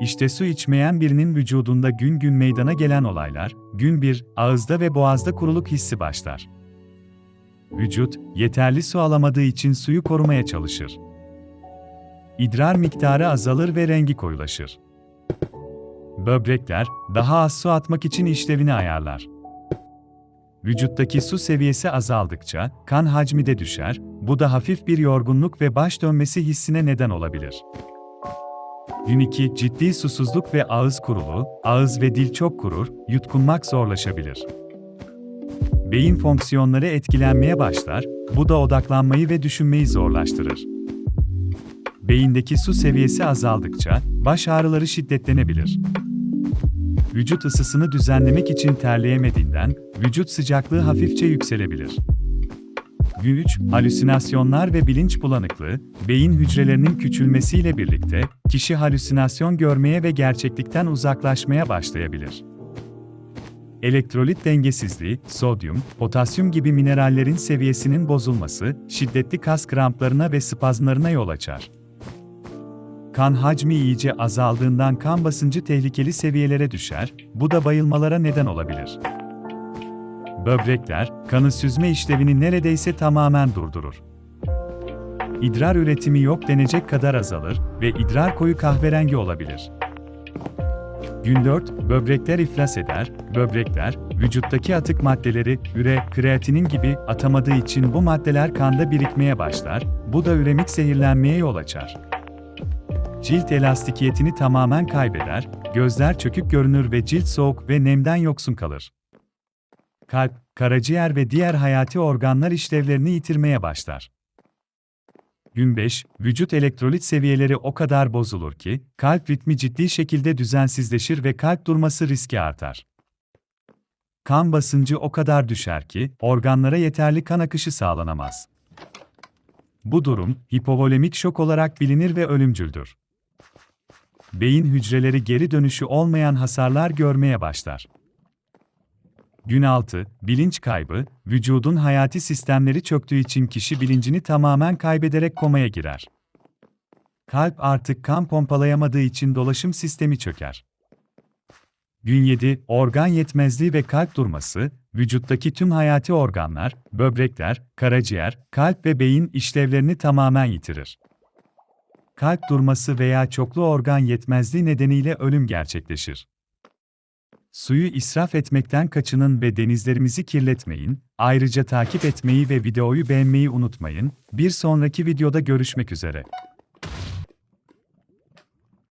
İşte su içmeyen birinin vücudunda gün gün meydana gelen olaylar, gün 1, ağızda ve boğazda kuruluk hissi başlar. Vücut, yeterli su alamadığı için suyu korumaya çalışır. İdrar miktarı azalır ve rengi koyulaşır. Böbrekler, daha az su atmak için işlevini ayarlar. Vücuttaki su seviyesi azaldıkça kan hacmi de düşer, bu da hafif bir yorgunluk ve baş dönmesi hissine neden olabilir. Gün 2 ciddi susuzluk ve ağız kuruluğu, ağız ve dil çok kurur, yutkunmak zorlaşabilir. Beyin fonksiyonları etkilenmeye başlar, bu da odaklanmayı ve düşünmeyi zorlaştırır. Beyindeki su seviyesi azaldıkça baş ağrıları şiddetlenebilir. Vücut ısısını düzenlemek için terleyemediğinden vücut sıcaklığı hafifçe yükselebilir. Gün 3, halüsinasyonlar ve bilinç bulanıklığı, beyin hücrelerinin küçülmesiyle birlikte kişi halüsinasyon görmeye ve gerçeklikten uzaklaşmaya başlayabilir. Elektrolit dengesizliği, sodyum, potasyum gibi minerallerin seviyesinin bozulması, şiddetli kas kramplarına ve spazmlarına yol açar. Kan hacmi iyice azaldığından kan basıncı tehlikeli seviyelere düşer, bu da bayılmalara neden olabilir. Böbrekler, kanı süzme işlevini neredeyse tamamen durdurur. İdrar üretimi yok denecek kadar azalır ve idrar koyu kahverengi olabilir. Gün 4, böbrekler iflas eder, böbrekler, vücuttaki atık maddeleri, üre, kreatinin gibi atamadığı için bu maddeler kanda birikmeye başlar, bu da üremik zehirlenmeye yol açar. Cilt elastikiyetini tamamen kaybeder, gözler çökük görünür ve cilt soğuk ve nemden yoksun kalır. Kalp, karaciğer ve diğer hayati organlar işlevlerini yitirmeye başlar. Gün 5, vücut elektrolit seviyeleri o kadar bozulur ki, kalp ritmi ciddi şekilde düzensizleşir ve kalp durması riski artar. Kan basıncı o kadar düşer ki, organlara yeterli kan akışı sağlanamaz. Bu durum, hipovolemik şok olarak bilinir ve ölümcüldür. Beyin hücreleri geri dönüşü olmayan hasarlar görmeye başlar. Gün 6, bilinç kaybı, vücudun hayati sistemleri çöktüğü için kişi bilincini tamamen kaybederek komaya girer. Kalp artık kan pompalayamadığı için dolaşım sistemi çöker. Gün 7, organ yetmezliği ve kalp durması, vücuttaki tüm hayati organlar, böbrekler, karaciğer, kalp ve beyin işlevlerini tamamen yitirir. Kalp durması veya çoklu organ yetmezliği nedeniyle ölüm gerçekleşir. Suyu israf etmekten kaçının ve denizlerimizi kirletmeyin. Ayrıca takip etmeyi ve videoyu beğenmeyi unutmayın. Bir sonraki videoda görüşmek üzere.